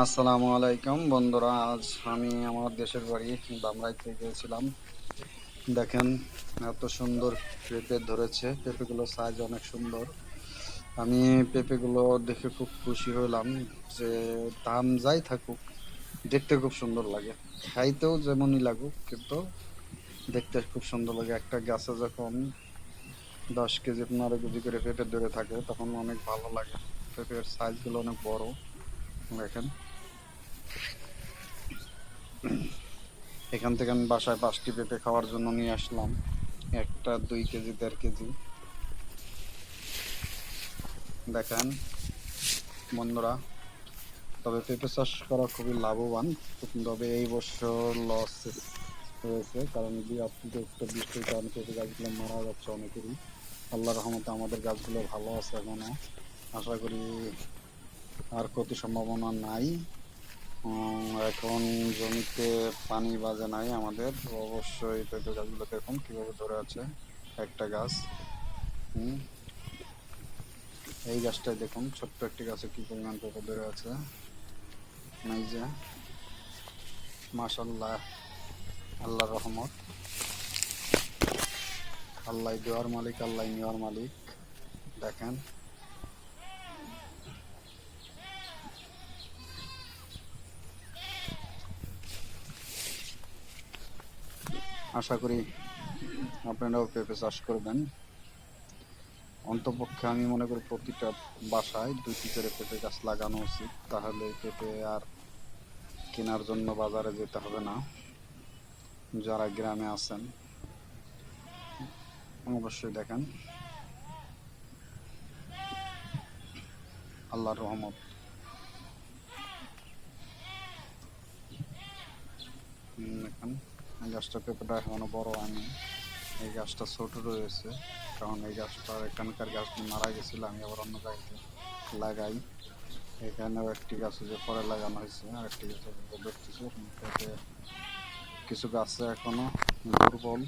আসসালামু আলাইকুম বন্ধুরা, আজ আমি আমার দেশের বাড়ি বামরাইতে গিয়েছিলাম দেখেন, এত সুন্দর পেঁপে ধরেছে। পেঁপেগুলোর সাইজ অনেক সুন্দর। আমি পেঁপেগুলো দেখে খুব খুশি হলাম যে দাম যাই থাকুক, দেখতে খুব সুন্দর লাগে। খাইতেও যেমনই লাগুক, কিন্তু দেখতে খুব সুন্দর লাগে। একটা গাছে যখন দশ কেজি, পনেরো কেজি করে পেঁপে ধরে থাকে, তখন অনেক ভালো লাগে। পেঁপের সাইজগুলো অনেক বড়। দেখেন। এখান থেকে আমি বাসায় পাঁচটি পেঁপে খাওয়ার জন্য নিয়ে আসলাম। একটা, দুই কেজি, দেড় কেজি। দেখেন, বন্ধুরা, তবে পেঁপে চাষ করা খুবই লাভবান। তবে এই বছর লস হয়েছে, কারণ অতিরিক্ত বৃষ্টির কারণে পেঁপে গাছগুলো মারা যাচ্ছে অনেকেরই। আল্লাহ রহমতে আমাদের গাছগুলো ভালো আছে এখনও। আশা করি আর ক্ষতি সম্ভাবনা নাই। এখন জমিতে পানি বাজে নাই আমাদের অবশ্যই পেঁপে গাছগুলো দেখুন কীভাবে ধরে আছে একটা গাছ। হুম, এই গাছটাই দেখুন, ছোট্ট একটি গাছে কি পরিমাণ পেঁপে ধরে আছে। এই যে মাশাল্লাহ আল্লাহ রহমত। আল্লাহ দেওয়ার মালিক আল্লাহ নেওয়ার মালিক। দেখেন আশা করি আপনারাও পেঁপে চাষ করবেন। অন্তপক্ষে আমি মনে করি প্রতিটা বাসায় দুইটি করে পেঁপে গাছ লাগানো উচিত, তাহলে পেঁপে আর কেনার জন্য বাজারে যেতে হবে না। যারা গ্রামে আছেন, অবশ্যই দেখেন। আল্লাহর রহমত হুম, দেখেন এই গাছটা পেঁপেটা এখনও বড় হয়নি। এই গাছটা ছোট রয়েছে। কারণ এই গাছটা এখানকার গাছটি মারা গেছিল, আমি আবার অন্য জায়গাতে লাগাই। এখানেও একটি গাছ যে পরে লাগানো হয়েছে, আর একটি গাছ দেখতেছি কিছু গাছে এখনও দুর্বল।